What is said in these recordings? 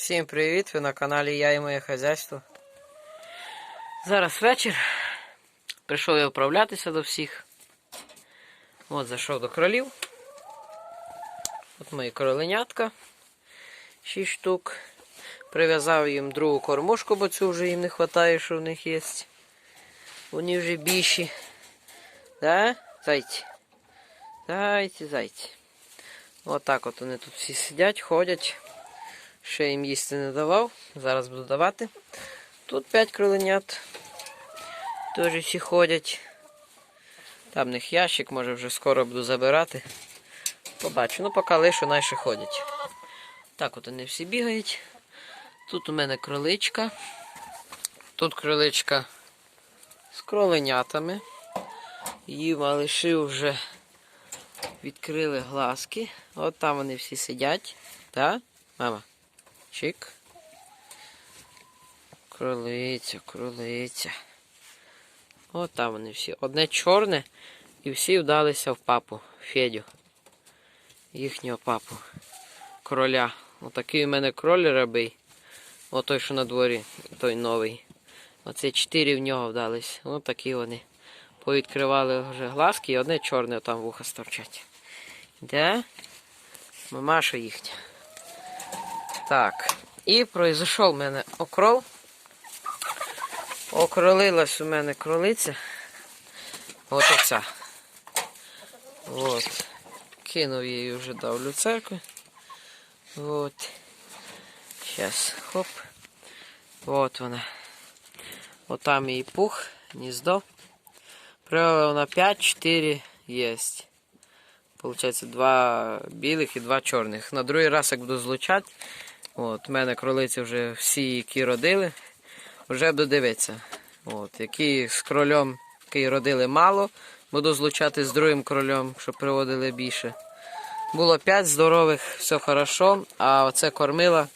Всім привіт! Ви на каналі Я і моє хазяйство. Зараз вечір. Прийшов я управлятися до всіх. От зайшов до кролів. От мої кроленятка. 6 штук. Прив'язав їм другу кормушку, бо цю вже їм не вистачає, що в них є. Вони вже більші. Да? Зайці. Зайці, зайці. Отак от вони тут всі сидять, ходять. Ще їм їсти не давав. Зараз буду давати. Тут 5 кроленят. Теж всі ходять. Там в них ящик, може вже скоро буду забирати. Побачу. Ну, поки лише наші ходять. Так от вони всі бігають. Тут у мене кроличка. Тут кроличка з кроленятами. Її малиші вже відкрили глазки. От там вони всі сидять. Так, мама? Чик. Кролиця, кролиця. От там вони всі. Одне чорне і всі вдалися в папу, Федю. Їхнього папу. Кроля. Отакий у мене кроль рабий. О той, що на дворі, той новий. Оце чотири в нього вдались. Ось такі вони. Повідкривали вже глазки і одне чорне там вуха сторчать. Де? Мамаша їхня. Так. І пройшов у мене окрол. Окролилась у мене кролиця. От оця. От. Кинув її вже дав люцерку. От. Зараз, хоп. От вона. От її пух, гніздо. Привела вона 5-4 є. Получається, два білих і два чорних. На другий раз, як буду злучати, от, у мене кролиці вже всі, які родили, вже буду дивитися. От, які з кролем, які родили мало, буду злучати з другим кролем, щоб приводили більше. Було 5 здорових, все хорошо, а оце кормила.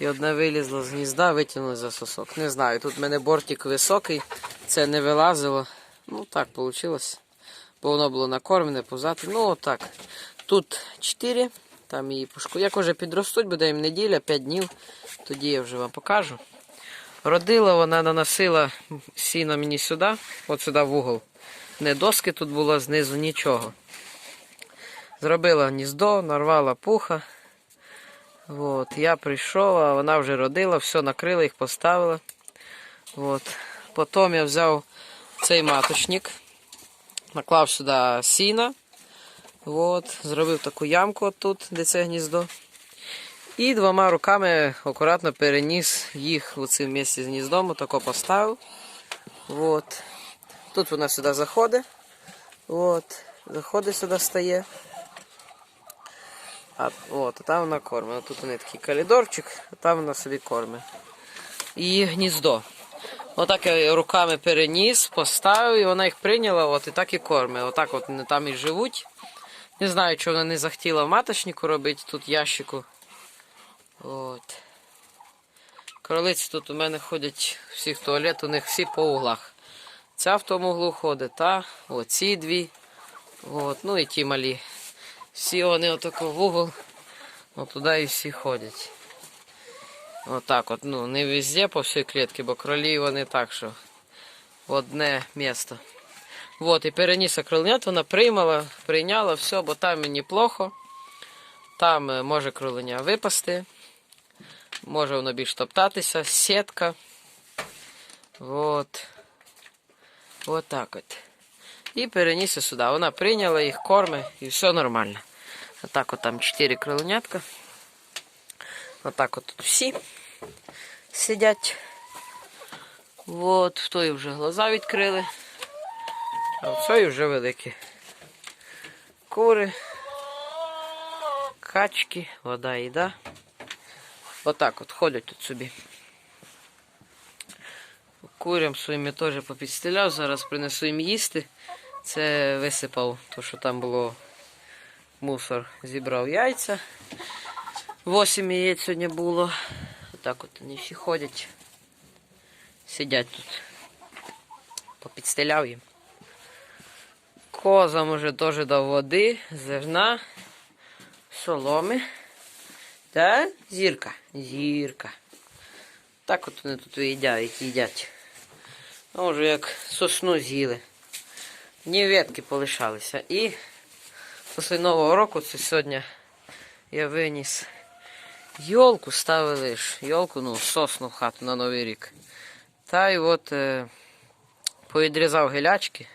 І одне вилізло з гнізда, витягнули за сосок. Не знаю, тут в мене бортик високий, це не вилазило. Ну так вийшло. Бо воно було накормлене, позати. Ну отак. Тут 4, там її пушку. Як вже підростуть, буде їм неділя, 5 днів. Тоді я вже вам покажу. Родила, вона наносила сіно мені сюди, от сюди в угол. Не доски тут було, знизу нічого. Зробила гніздо, нарвала пуха. От, я прийшов, а вона вже родила, все накрила, їх поставила. От. Потім я взяв цей маточник, наклав сюди сіна. От, зробив таку ямку тут, де це гніздо. І двома руками акуратно переніс їх у цим місці з гніздом, отако поставив. От. Тут вона сюди заходить. От. Заходить сюди стає. А, от, а там вона кормить. Тут у неї такий коридорчик, а там вона собі кормить. І гніздо. Отак я руками переніс, поставив, і вона їх прийняла, от і так і кормить. Отак от вони там і живуть. Не знаю, чого вона не захотіла в маточнику робити, тут ящику. От. Кролиці тут у мене ходять всі в туалет, у них всі по углах. Ця в тому углу ходить, та, оці дві. От, ну і ті малі. Всі вони отако в угол, от туди і всі ходять. Отак от, ну, не везде по всій клітці, бо кролі вони так, що в одне місто. От, і переніс кроленят, вона приймала, прийняла все, бо там мені плохо. Там е, може кроленя випасти, може воно більш топтатися, сітка. От. От так от. І переніс сюди. Вона прийняла їх, корми і все нормально. Отак от там 4 кроленятка. Отак от тут всі сидять. От, в той вже глаза відкрили. А в цій вже великі. Кури, качки, вода, їда. Отак от ходять тут собі. Курям своїми теж попідстеляв, зараз принесу їм їсти. Це висипав, то що там було мусор, зібрав яйця. Восім яєць сьогодні було. Отак от вони всі ходять. Сидять тут. Попідстеляв їм. Козам уже теж дав води, зерна, соломи. Та? Зірка. Зірка. Так от вони тут їдять, їдять. А може як сосну з'їли. Ні ветки полишалися. І після Нового року, це сьогодні я виніс йолку, ставили ж йолку, ну, сосну в хату на Новий рік. Та й от е, повідрізав гілячки.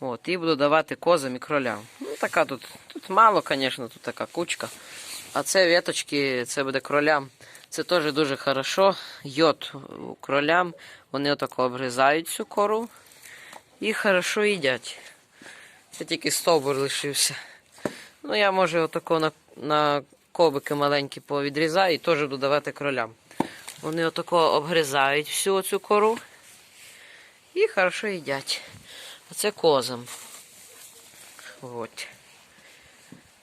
От, і буду давати козам і кролям. Ну, така тут, тут мало, звісно, тут така кучка. А це веточки, це буде кролям. Це теж дуже хорошо. Йод кролям. Вони отако обрізають цю кору і хорошо їдять. Це тільки стовбур лишився. Ну, я може отако на, на кобики маленькі повідрізаю і теж буду давати кролям. Вони отако обгризають всю цю кору і хорошо їдять. А це козам. От.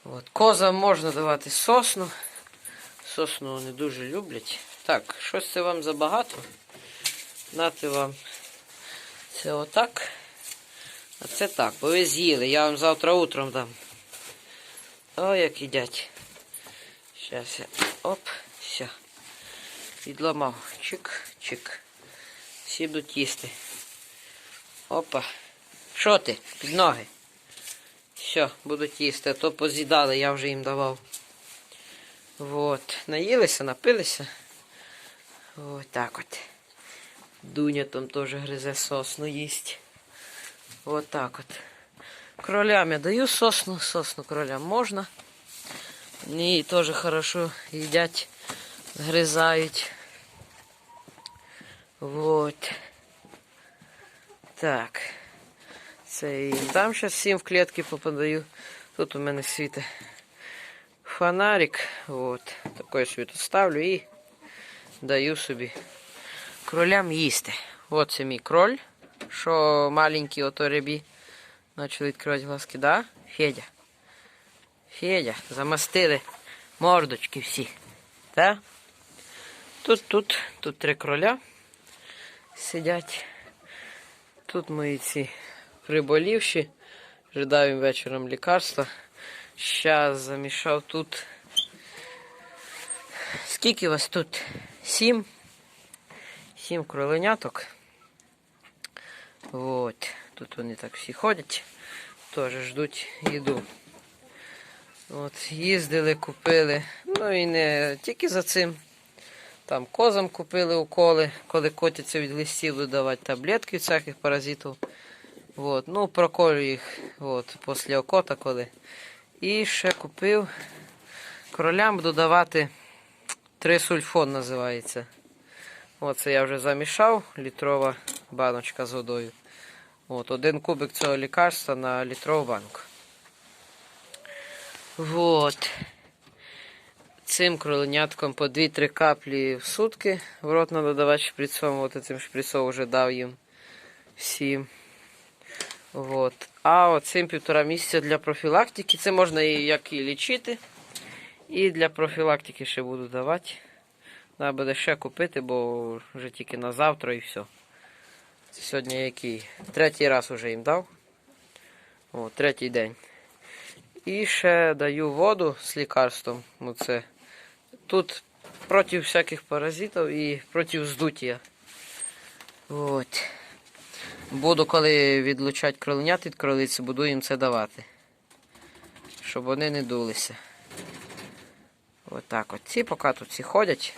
От. Козам можна давати сосну. Сосну вони дуже люблять. Так, щось це вам забагато. Нати вам це отак. А це так, бо ви з'їли. Я вам завтра утром дам. О, як їдять. Зараз я. Оп, все. Відламав. Чик, чик. Всі будуть їсти. Опа. Що ти? Під ноги. Все, будуть їсти, а то поз'їдали, я вже їм давав. Вот. Наїлися, напилися. Ось так от. Дуня там теж гризе сосну їсть. Вот так от. Кролям я даю сосну, сосну кролям можна. Вони теж хорошо їдять, згризають. Вот. Так. Це і там зараз всім в клітки попадаю. Тут у мене світить фонарик. Вот. Такой собі тут ставлю і даю собі кролям їсти. От це мій кроль, що маленький ото рибі. Почали відкривати глазки, да? Федя. Федя, замастили мордочки всі. Да? Тут, тут, тут три кроля сидять. Тут мої ці приболівші. Жидаю їм вечором лікарства. Щас замішав тут. Скільки вас тут? Сім. Сім кроленяток. Вот. Тут вони так всі ходять. Теж ждуть їду. От, їздили, купили. Ну і не тільки за цим. Там козам купили уколи, коли котяться від листів видавати таблетки всяких паразитів. Вот. Ну, проколю їх от, після окота коли. І ще купив. Кролям буду давати трисульфон називається. Оце я вже замішав, літрова баночка з водою. От, один кубик цього лікарства на літрову банку. Вот. Цим кроленятком по 2-3 каплі в сутки. В рот треба давати шприцом. От цим шприцом вже дав їм всім. Вот. А оцим півтора місяця для профілактики. Це можна і як і лічити. І для профілактики ще буду давати. Треба буде ще купити, бо вже тільки на завтра і все. Сьогодні який? Третій раз вже їм дав. О, третій день. І ще даю воду з лікарством. Оце. Тут проти всяких паразитів і проти здуття. От. Буду, коли відлучати кроленят від кролиці, буду їм це давати. Щоб вони не дулися. Отак от. Ці поки тут всі ходять.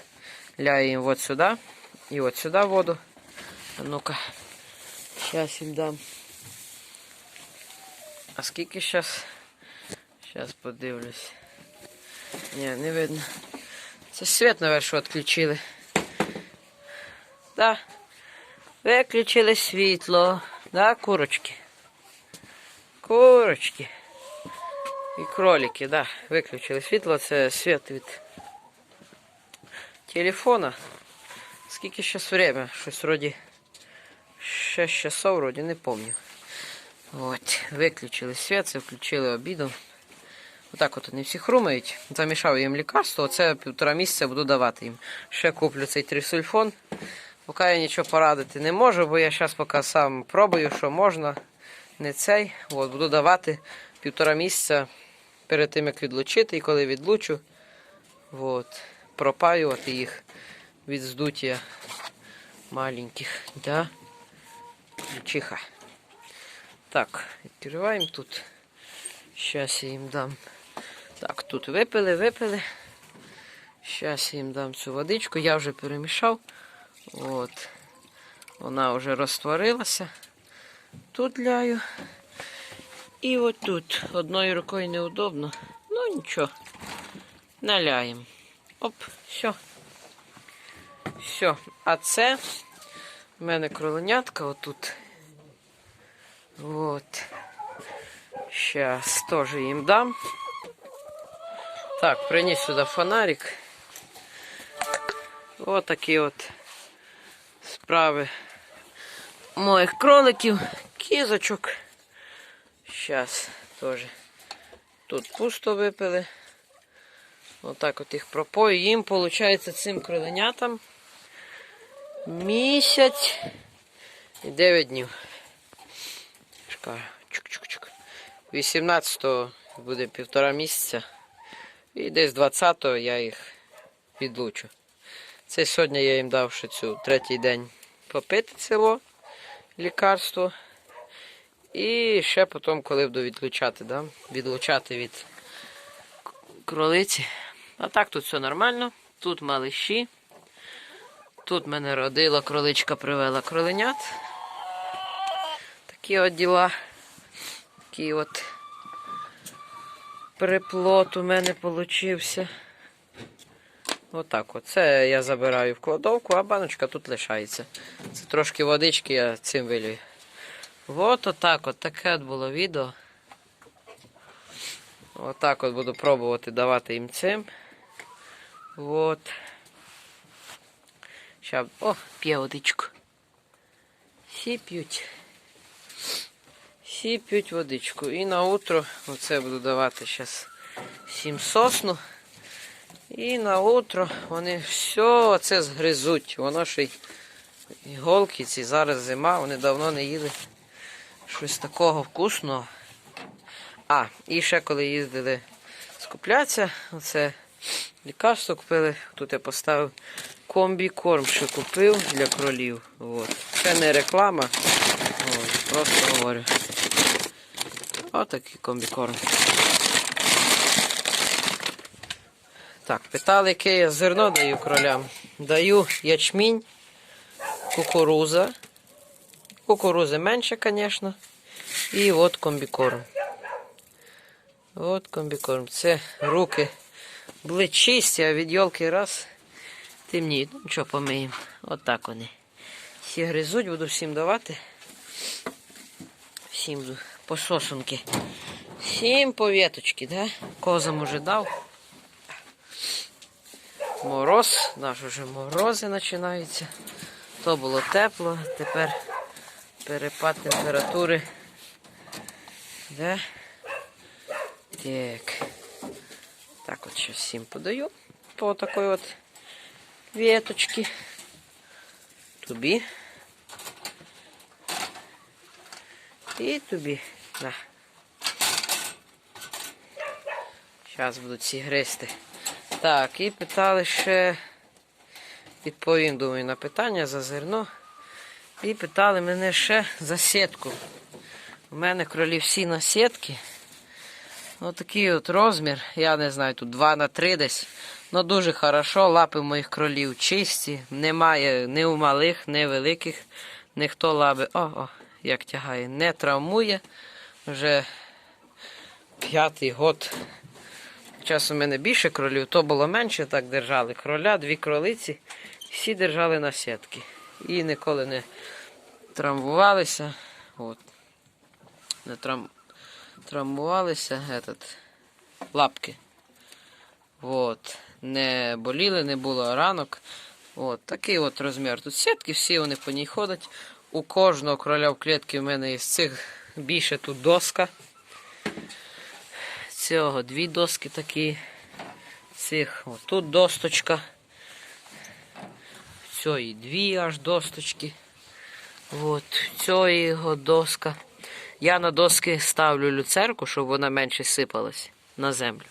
Ляю їм от сюди. І от сюди воду. А ну-ка. Зараз їм дам. А скільки зараз? Зараз подивлюсь. Ні, не видно. Це світ, наверное, що відключили. Да. Виключили світло. Да, курочки. Курочки. І кролики, да. Виключили світло, це світ від телефона. Скільки зараз время? Щось вроді 6 часов, вроді, не пам'ятаю. От, виключили світ, це включили обідом. Отак от вони всі хрумають. Замішав їм лікарство, оце півтора місяця буду давати їм. Ще куплю цей трисульфон. Поки я нічого порадити не можу, бо я зараз поки сам пробую, що можна. Не цей. От, буду давати півтора місяця перед тим, як відлучити. І коли відлучу, от, пропаювати їх від здуття маленьких. Да? Чиха. Так, відкриваємо тут. Щас я їм дам. Так, тут випили, випили. Щас я їм дам цю водичку. Я вже перемішав. От. Вона вже розтворилася. Тут ляю. І от тут. Одною рукою неудобно. Ну нічого. Наляємо. Оп, все. Все. А це в мене кроленятка отут. Вот. Сейчас тоже їм дам. Так, приніс сюди фонарик. Ось такі от справи моїх кроликів, кізочок. Зараз теж тут пусто випили. Отак от їх пропою. Їм, виходить, цим кроленятам місяць і 9 днів. Чук-чук-чук. 18-го буде півтора місяця. І десь 20-го я їх відлучу. Це сьогодні я їм дав ще цю третій день попити село, лікарство. І ще потім, коли буду відлучати, да? відлучати від кролиці. А так тут все нормально. Тут малиші. Тут мене родила кроличка, привела кроленят. Такі от діла. Такий от приплод у мене получився. Отак от. Це я забираю в кладовку, а баночка тут лишається. Це трошки водички я цим вилюю. От отак от. Таке от було відео. Отак от буду пробувати давати їм цим. От. Ща, о, п'є водичку. Всі п'ють. Всі п'ють водичку. І на утро оце буду давати зараз всім сосну. І на утро вони все це згризуть. Воно ще й іголки ці зараз зима, вони давно не їли щось такого вкусного. А, і ще коли їздили скуплятися, оце лікарство купили. Тут я поставив комбікорм, що купив для кролів. От. Це не реклама. От, просто говорю. Отакий комбікорм. Так, питали, яке я зерно даю кролям. Даю ячмінь, кукуруза. Кукурузи менше, звісно. І от комбікорм. От комбікорм. Це руки були чисті, а від йолки раз темніють. Ну нічого, помиємо. От так вони. Всі гризуть, буду всім давати. Всім буду по сосунки. Всім по веточки, да? Козам уже дав. Мороз, наш уже морози починаються. То було тепло, тепер перепад температури. Да? Так. Так от ще всім подаю. По такої от веточки. Тобі. І тобі. На. Зараз будуть ці гристи. Так, і питали ще, відповім, думаю, на питання за зерно. І питали мене ще за сітку. У мене кролі всі на сітки. Отакий от розмір. Я не знаю, тут 2 на 3 десь. Ну дуже хорошо. Лапи моїх кролів чисті. Немає ні у малих, ні великих. Ніхто лаби. О, о, як тягає, не травмує. Вже п'ятий год. Час у мене більше кролів, то було менше, так держали. Кроля, дві кролиці, всі держали на сітки. І ніколи не травмувалися. От. Не трам... травмувалися этот, лапки. От. Не боліли, не було ранок. От. Такий от розмір. Тут сітки, всі вони по ній ходять. У кожного кроля в клітці в мене із цих більше тут доска. Цього дві доски такі. Цих отут досточка. Цієї дві аж досточки. От, цієї його доска. Я на доски ставлю люцерку, щоб вона менше сипалась на землю.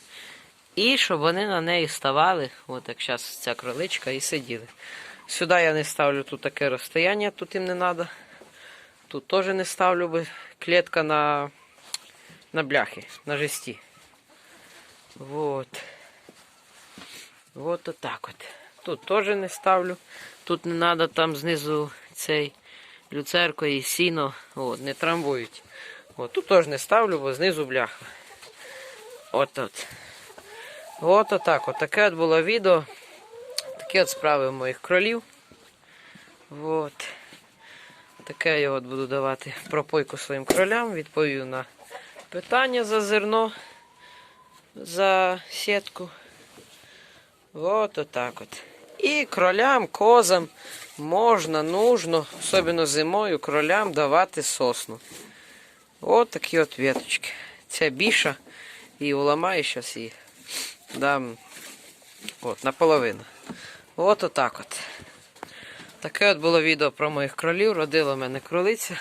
І щоб вони на неї ставали, от як зараз ця кроличка, і сиділи. Сюди я не ставлю тут таке розстояння, тут їм не треба. Тут теж не ставлю, бо клітка на, на бляхи, на жесті. Вот. Вот отак от. Тут теж не ставлю. Тут не треба там знизу цей люцерко і сіно. От, не трамбують. От, тут теж не ставлю, бо знизу бляха. От от. От отак. От таке от було відео. Такі от справи моїх кролів. От. Таке я от буду давати пропойку своїм кролям. Відповів на питання за зерно, за сітку. От отак от. І кролям, козам можна, нужно, особливо зимою, кролям давати сосну. От такі от веточки. Це біша. І уламаю зараз і дам от, наполовину. От отак от. Таке от було відео про моїх кролів. Родила мене кролиця.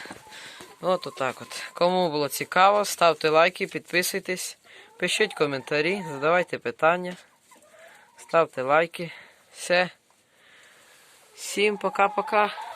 От отак от. Кому було цікаво, ставте лайки, підписуйтесь, пишіть коментарі, задавайте питання. Ставте лайки. Все. Всім пока-пока.